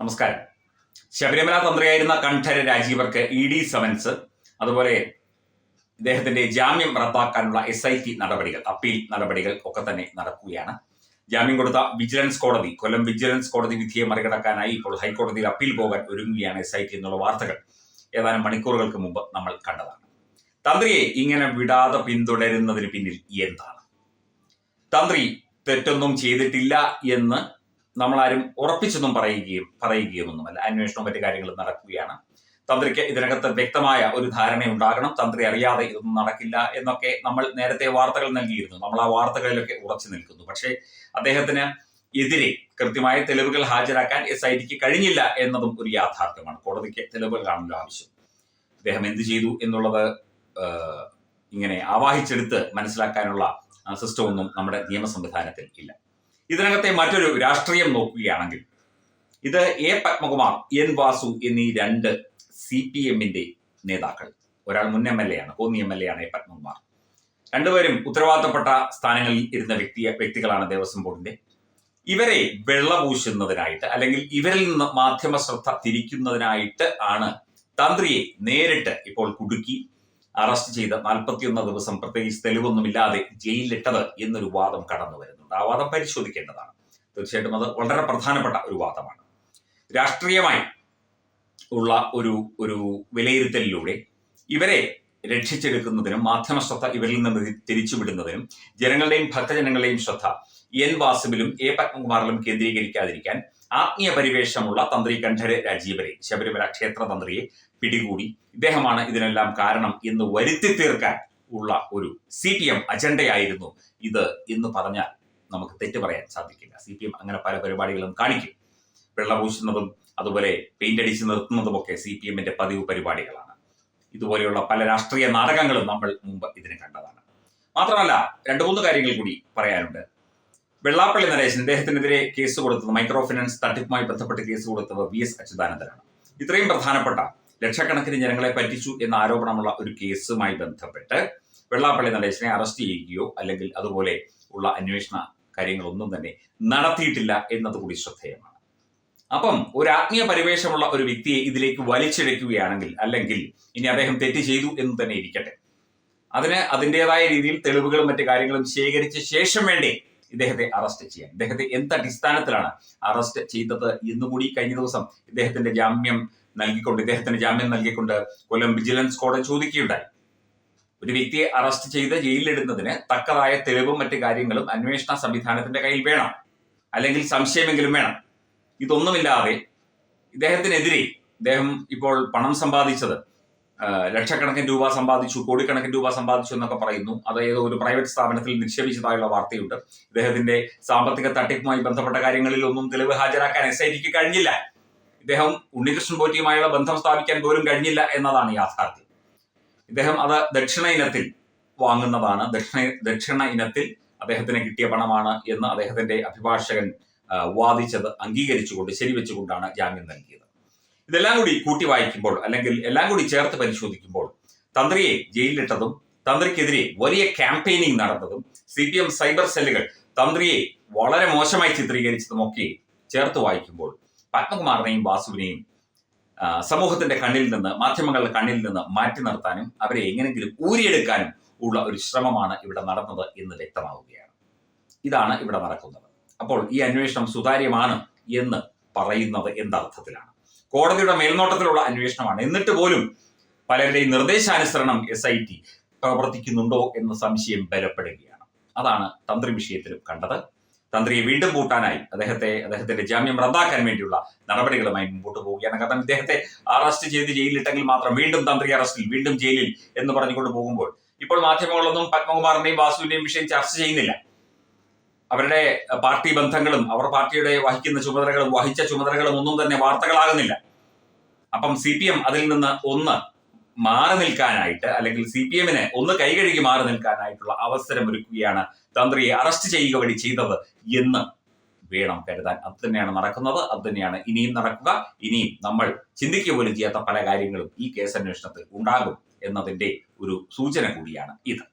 നമസ്കാരം. ശബരിമല തന്ത്രിയായിരുന്ന കണ്ഠര രാജീവർക്ക് ഇ ഡി സമൻസ് അതുപോലെ ഇദ്ദേഹത്തിന്റെ ജാമ്യം റദ്ദാക്കാനുള്ള എസ് ഐ ടി നടപടികൾ അപ്പീൽ നടപടികൾ ഒക്കെ തന്നെ നടക്കുകയാണ്. ജാമ്യം കൊടുത്ത വിജിലൻസ് കോടതി കൊല്ലം വിജിലൻസ് കോടതി വിധിയെ മറികടക്കാനായി ഇപ്പോൾ ഹൈക്കോടതിയിൽ അപ്പീൽ പോകാൻ ഒരുങ്ങുകയാണ് എസ് ഐ ടി എന്നുള്ള വാർത്തകൾ. ഏതാനും മണിക്കൂറുകൾക്ക് മുമ്പ് നമ്മൾ കണ്ടതാണ്. തന്ത്രിയെ ഇങ്ങനെ വിടാതെ പിന്തുടരുന്നതിന് പിന്നിൽ എന്താണ്? തന്ത്രി തെറ്റൊന്നും ചെയ്തിട്ടില്ല എന്ന് നമ്മളാരും ഉറപ്പിച്ചൊന്നും പറയുകയും പറയുകയുമൊന്നുമല്ല അന്വേഷണവും മറ്റു കാര്യങ്ങളും നടക്കുകയാണ്. തന്ത്രിക്ക് ഇതിനകത്ത് വ്യക്തമായ ഒരു ധാരണ ഉണ്ടാകണം. തന്ത്രി അറിയാതെ ഇതൊന്നും നടക്കില്ല എന്നൊക്കെ നമ്മൾ നേരത്തെ വാർത്തകൾ നൽകിയിരുന്നു. നമ്മൾ ആ വാർത്തകളിലൊക്കെ ഉറച്ചു നിൽക്കുന്നു. പക്ഷേ അദ്ദേഹത്തിന് എതിരെ കൃത്യമായ തെളിവുകൾ ഹാജരാക്കാൻ എസ് ഐ ടിക്ക് കഴിഞ്ഞില്ല എന്നതും ഒരു യാഥാർത്ഥ്യമാണ്. കോടതിക്ക് തെളിവുകൾ തെളിവുകളാണല്ലോ ആവശ്യം. അദ്ദേഹം എന്ത് ചെയ്തു എന്നുള്ളത് ഇങ്ങനെ ആവാഹിച്ചെടുത്ത് മനസ്സിലാക്കാനുള്ള സിസ്റ്റമൊന്നും നമ്മുടെ നിയമ സംവിധാനത്തിൽ ഇല്ല. ഇതിനകത്തെ മറ്റൊരു രാഷ്ട്രീയം നോക്കുകയാണെങ്കിൽ ഇത് എ പത്മകുമാർ എൻ വാസു എന്നീ രണ്ട് സി പി എമ്മിന്റെ നേതാക്കൾ. ഒരാൾ മുൻ എം എൽ എ ആണ് കോന്നി എം എൽ എ ആണ് എ പത്മകുമാർ. രണ്ടുപേരും ഉത്തരവാദിത്തപ്പെട്ട സ്ഥാനങ്ങളിൽ ഇരുന്ന വ്യക്തി വ്യക്തികളാണ് ദേവസ്വം ബോർഡിന്റെ. ഇവരെ വെള്ളപൂശുന്നതിനായിട്ട് അല്ലെങ്കിൽ ഇവരിൽ നിന്ന് മാധ്യമ ശ്രദ്ധ തിരിക്കുന്നതിനായിട്ട് ആണ് തന്ത്രിയെ നേരിട്ട് ഇപ്പോൾ കുടുക്കി അറസ്റ്റ് ചെയ്ത് നാൽപ്പത്തിയൊന്ന് ദിവസം പ്രത്യേകിച്ച് തെളിവൊന്നുമില്ലാതെ ജയിലിലിട്ടത് എന്നൊരു വാദം കടന്നു വരുന്നുണ്ട്. ആ വാദം പരിശോധിക്കേണ്ടതാണ്. തീർച്ചയായിട്ടും അത് വളരെ പ്രധാനപ്പെട്ട ഒരു വാദമാണ്. രാഷ്ട്രീയമായി ഉള്ള ഒരു ഒരു വിലയിരുത്തലിലൂടെ ഇവരെ രക്ഷിച്ചെടുക്കുന്നതിനും മാധ്യമ ശ്രദ്ധ ഇവരിൽ നിന്ന് തിരിച്ചുവിടുന്നതിനും ജനങ്ങളുടെയും ഭക്തജനങ്ങളുടെയും ശ്രദ്ധ എൻ വാസുവിലും എ പത്മകുമാറിലും കേന്ദ്രീകരിക്കാതിരിക്കാൻ ആത്മീയ പരിവേഷമുള്ള തന്ത്രി കണ്ഠര് രാജീവരെ ശബരിമല ക്ഷേത്ര തന്ത്രിയെ പിടികൂടി ഇദ്ദേഹമാണ് ഇതിനെല്ലാം കാരണം എന്ന് വരുത്തി തീർക്കാൻ ഉള്ള ഒരു സി പി എം അജണ്ടയായിരുന്നു ഇത് എന്ന് പറഞ്ഞാൽ നമുക്ക് തെറ്റ് പറയാൻ സാധിക്കില്ല. സി പി എം അങ്ങനെ പല പരിപാടികളും കാണിക്കും. വെള്ളപൂശുന്നതും അതുപോലെ പെയിന്റ് അടിച്ച് നിർത്തുന്നതും ഒക്കെ സി പി എമ്മിന്റെ പതിവ് പരിപാടികളാണ്. ഇതുപോലെയുള്ള പല രാഷ്ട്രീയ നാടകങ്ങളും നമ്മൾ മുമ്പ് ഇതിന് കണ്ടതാണ്. മാത്രമല്ല രണ്ടു മൂന്ന് കാര്യങ്ങൾ കൂടി പറയാനുണ്ട്. വെള്ളാപ്പള്ളി നരേശൻ ഇദ്ദേഹത്തിനെതിരെ കേസ് കൊടുത്തത് മൈക്രോ ഫിനാൻസ് തട്ടിപ്പുമായി ബന്ധപ്പെട്ട് കേസ് കൊടുത്തത് വി എസ് അച്യുതാനന്ദനാണ്. ഇത്രയും പ്രധാനപ്പെട്ട ലക്ഷക്കണക്കിന് ജനങ്ങളെ പറ്റിച്ചു എന്ന ആരോപണമുള്ള ഒരു കേസുമായി ബന്ധപ്പെട്ട് വെള്ളാപ്പള്ളി നടേശനെ അറസ്റ്റ് ചെയ്യുകയോ അല്ലെങ്കിൽ അതുപോലെ ഉള്ള അന്വേഷണ കാര്യങ്ങളൊന്നും തന്നെ നടത്തിയിട്ടില്ല എന്നത് കൂടി ശ്രദ്ധേയമാണ്. അപ്പം ഒരു ആത്മീയ പരിവേഷമുള്ള ഒരു വ്യക്തിയെ ഇതിലേക്ക് വലിച്ചിഴയ്ക്കുകയാണെങ്കിൽ അല്ലെങ്കിൽ ഇനി അദ്ദേഹം തെറ്റ് ചെയ്തു എന്ന് തന്നെ ഇരിക്കട്ടെ. അതിന് അതിന്റെതായ രീതിയിൽ തെളിവുകളും മറ്റു കാര്യങ്ങളും ശേഖരിച്ച ശേഷം വേണ്ടേ ഇദ്ദേഹത്തെ അറസ്റ്റ് ചെയ്യാൻ. ഇദ്ദേഹത്തെ എന്ത് അടിസ്ഥാനത്തിലാണ് അറസ്റ്റ് ചെയ്തത് എന്നുകൂടി കഴിഞ്ഞ ദിവസം ഇദ്ദേഹത്തിന്റെ ജാമ്യം നൽകിക്കൊണ്ട് ഇദ്ദേഹത്തിന് ജാമ്യം നൽകിക്കൊണ്ട് കൊല്ലം വിജിലൻസ് കോടതി ചോദിക്കുകയുണ്ടായി. ഒരു വ്യക്തിയെ അറസ്റ്റ് ചെയ്ത് ജയിലിലിടുന്നതിന് തക്കതായ തെളിവും മറ്റു കാര്യങ്ങളും അന്വേഷണ സംവിധാനത്തിന്റെ കയ്യിൽ വേണം. അല്ലെങ്കിൽ സംശയമെങ്കിലും വേണം. ഇതൊന്നുമില്ലാതെ ഇദ്ദേഹത്തിനെതിരെ ഇദ്ദേഹം ഇപ്പോൾ പണം സമ്പാദിച്ചത് ലക്ഷക്കണക്കിന് രൂപ സമ്പാദിച്ചു കോടിക്കണക്കിന് രൂപ സമ്പാദിച്ചു എന്നൊക്കെ പറയുന്നു. അത് ഏതോ ഒരു പ്രൈവറ്റ് സ്ഥാപനത്തിൽ നിക്ഷേപിച്ചതായുള്ള വാർത്തയുണ്ട്. ഇദ്ദേഹത്തിന്റെ സാമ്പത്തിക തട്ടിപ്പുമായി ബന്ധപ്പെട്ട കാര്യങ്ങളിൽ ഒന്നും തെളിവ് ഹാജരാക്കാൻ എസ് ഐ ടിക്ക് കഴിഞ്ഞില്ല. ഇദ്ദേഹം ഉണ്ണികൃഷ്ണൻ പോറ്റിയുമായുള്ള ബന്ധം സ്ഥാപിക്കാൻ പോലും കഴിഞ്ഞില്ല എന്നതാണ് യാഥാർത്ഥ്യം. ഇദ്ദേഹം അത് ദക്ഷിണ ഇനത്തിൽ വാങ്ങുന്നതാണ്. ദക്ഷിണ ദക്ഷിണ ഇനത്തിൽ അദ്ദേഹത്തിന് കിട്ടിയ പണമാണ് എന്ന് അദ്ദേഹത്തിന്റെ അഭിഭാഷകൻ വാദിച്ചത് അംഗീകരിച്ചുകൊണ്ട് ശരിവെച്ചുകൊണ്ടാണ് ജാമ്യം നൽകിയത്. ഇതെല്ലാം കൂടി കൂട്ടി വായിക്കുമ്പോൾ അല്ലെങ്കിൽ എല്ലാം കൂടി ചേർത്ത് പരിശോധിക്കുമ്പോൾ തന്ത്രിയെ ജയിലിലിട്ടതും തന്ത്രിക്കെതിരെ വലിയ ക്യാമ്പയിനിങ് നടന്നതും സി പി എം സൈബർ സെല്ലുകൾ തന്ത്രിയെ വളരെ മോശമായി ചിത്രീകരിച്ചതും ഒക്കെ ചേർത്ത് വായിക്കുമ്പോൾ പത്മകുമാറിനെയും വാസുവിനെയും സമൂഹത്തിന്റെ കണ്ണിൽ നിന്ന് മാധ്യമങ്ങളുടെ കണ്ണിൽ നിന്ന് മാറ്റി നിർത്താനും അവരെ എങ്ങനെങ്കിലും ഊരിയെടുക്കാനും ഉള്ള ഒരു ശ്രമമാണ് ഇവിടെ നടന്നത് എന്ന് വ്യക്തമാവുകയാണ്. ഇതാണ് ഇവിടെ നടക്കുന്നത്. അപ്പോൾ ഈ അന്വേഷണം സുതാര്യമാണ് എന്ന് പറയുന്നത് എന്തർത്ഥത്തിലാണ്? കോടതിയുടെ മേൽനോട്ടത്തിലുള്ള അന്വേഷണമാണ്. എന്നിട്ട് പോലും പലരുടെയും നിർദ്ദേശാനുസരണം എസ് ഐ ടി പ്രവർത്തിക്കുന്നുണ്ടോ എന്ന സംശയം ബലപ്പെടുകയാണ്. അതാണ് തന്ത്രി വിഷയത്തിലും കണ്ടത്. തന്ത്രിയെ വീണ്ടും കൂട്ടാനായി അദ്ദേഹത്തെ അദ്ദേഹത്തിന്റെ ജാമ്യം റദ്ദാക്കാൻ വേണ്ടിയുള്ള നടപടികളുമായി മുമ്പോട്ട് പോവുകയാണ്. കാരണം ഇദ്ദേഹത്തെ അറസ്റ്റ് ചെയ്ത് ജയിലിലിട്ടെങ്കിൽ മാത്രം വീണ്ടും തന്ത്രി അറസ്റ്റിൽ വീണ്ടും ജയിലിൽ എന്ന് പറഞ്ഞുകൊണ്ട് പോകുമ്പോൾ ഇപ്പോൾ മാധ്യമങ്ങളൊന്നും പത്മകുമാറിന്റെയും വാസുവിന്റെയും വിഷയം ചർച്ച ചെയ്യുന്നില്ല. അവരുടെ പാർട്ടി ബന്ധങ്ങളും അവർ പാർട്ടിയുടെ വഹിക്കുന്ന ചുമതലകളും വഹിച്ച ചുമതലകളും ഒന്നും തന്നെ വാർത്തകളാകുന്നില്ല. അപ്പം സി പി എം അതിൽ നിന്ന് ഒന്ന് മാറി നിൽക്കാനായിട്ട് അല്ലെങ്കിൽ സി പി എമ്മിന് ഒന്ന് കൈകഴുകി മാറി നിൽക്കാനായിട്ടുള്ള അവസരം ഒരുക്കുകയാണ് തന്ത്രിയെ അറസ്റ്റ് ചെയ്യുക വഴി ചെയ്തത് എന്ന് വേണം കരുതാൻ. അത് തന്നെയാണ് നടക്കുന്നത്. അത് തന്നെയാണ് ഇനിയും നടക്കുക. ഇനിയും നമ്മൾ ചിന്തിക്കുക പോലും ചെയ്യാത്ത പല കാര്യങ്ങളും ഈ കേസ് അന്വേഷണത്തിൽ ഉണ്ടാകും എന്നതിന്റെ ഒരു സൂചന കൂടിയാണ് ഇത്.